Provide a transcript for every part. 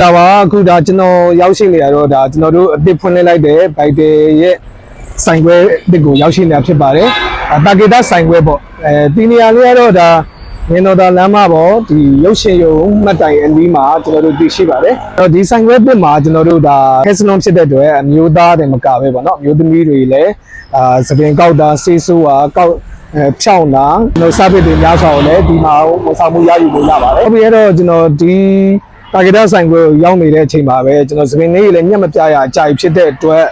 ဒါပါအခုဒါကျွန်တော်ရောက်ရှိနေရတော့ဒါကျွန်တော်တို့အသစ်ဖွင့်လှစ်လိုက်တဲ့ဘိုက်တယ်ရဲ့ဆိုင်ခွဲအသစ်ကိုရောက်ရှိနေတာဖြစ်ပါတယ်။တာဂီတာဆိုင်ခွဲပေါ့။အဲဒီနေရာလေးကတော့ဒါငင်းတော်သာလမ်းမပေါ်ဒီရုပ်ရှင်ရုံမှတ်တိုင်အနီးမှာကျွန်တော်တို့သိရှိပါတယ်။အဲ့တော့ဒီဆိုင်ခွဲအသစ်မှာကျွန်တော်တို့ဒါဟက်စလွန်ဖြစ်တဲ့အတွက်အမျိုးသားတွေမကပဲပေါ့နော်အမျိုးသမီးတွေလည်းအာသပင်ကောက်တာဆေးဆိုးတာကောက်အဲဖြောင်းတာကျွန်တော်စားပစ်တွေများစွာကိုလည်းဒီမှာဝန်ဆောင်မှုရယူလို့ရပါတယ်။ဟုတ်ပြီအဲ့တော့ကျွန်တော်ဒီ တာဂက်တာဆိုင်ကိုရောက်နေတဲ့အချိန်မှာပဲကျွန်တော်စပင်လေးလည်းညက်မပြရအကြိုက်ဖြစ်တဲ့အတွက်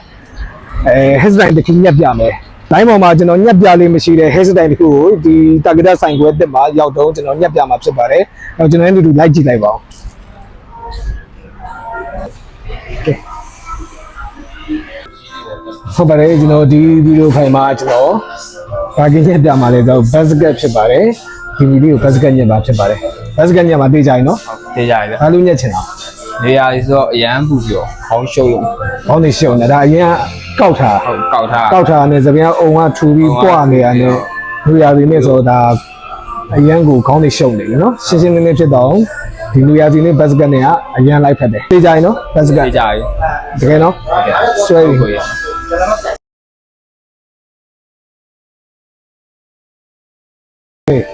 အဲ headline တစ်ခုညက်ပြမယ်။လိုင်းပေါ်မှာကျွန်တော်ညက်ပြလေးမရှိတဲ့ headline တစ်ခုကိုဒီတာဂက်တာဆိုင်ကိုအစ်စ်မှာရောက်တော့ကျွန်တော်ညက်ပြမှာဖြစ်ပါတယ်။အဲတော့ကျွန်တော်လည်းအတူတူလိုက်ကြည့်လိုက်ပါဦး။ဟုတ်ပါတယ်ကျွန်တော်ဒီဗီဒီယိုဖိုင်မှာကျွန်တော်ဘာကင်းညက်ပြမှာလဲဆိုတော့ basket ဖြစ်ပါတယ်ဒီဗီဒီယို basket ညက်ပါဖြစ်ပါတယ် basket ညက်မှာသိကြရင်နော်တေးကြရပြဘာလို့ညက်ချင်တာနေရာလေးဆိုတော့အရန်ပူပြီးတော့ခေါင်းရှုပ်လို့ဘောင်းနေရှုံနေတာဒါအရင်ကကောက်ထားဟုတ်ကောက်ထားကောက်ထားနေသပြန်အုံကထူပြီးပွားနေရတယ်လူရစီနဲ့ဆိုတော့ဒါအရန်ကိုခေါင်းနေရှုံနေပြီနော်ရှင်းရှင်းလင်းလင်းဖြစ်တော့ဒီလူရစီနဲ့ဘတ်စကတ်နဲ့ကအရန်လိုက်ဖက်တယ်သိကြရင်နော်ဘတ်စကတ်တေးကြရတကယ်နော်ဆွဲပြီကိုရ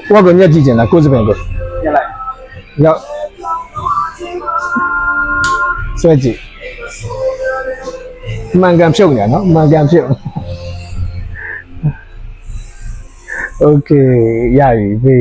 ဟိုကညက်ကြည့်ချင်လားကိုယ်စပင်ကိုညက်လိုက်ရောက် ဆွဲကြည့်မှန်ကန်ဖြုတ်နေနော်မှန်ကန်ဖြုတ် Okay ရပြီပြီ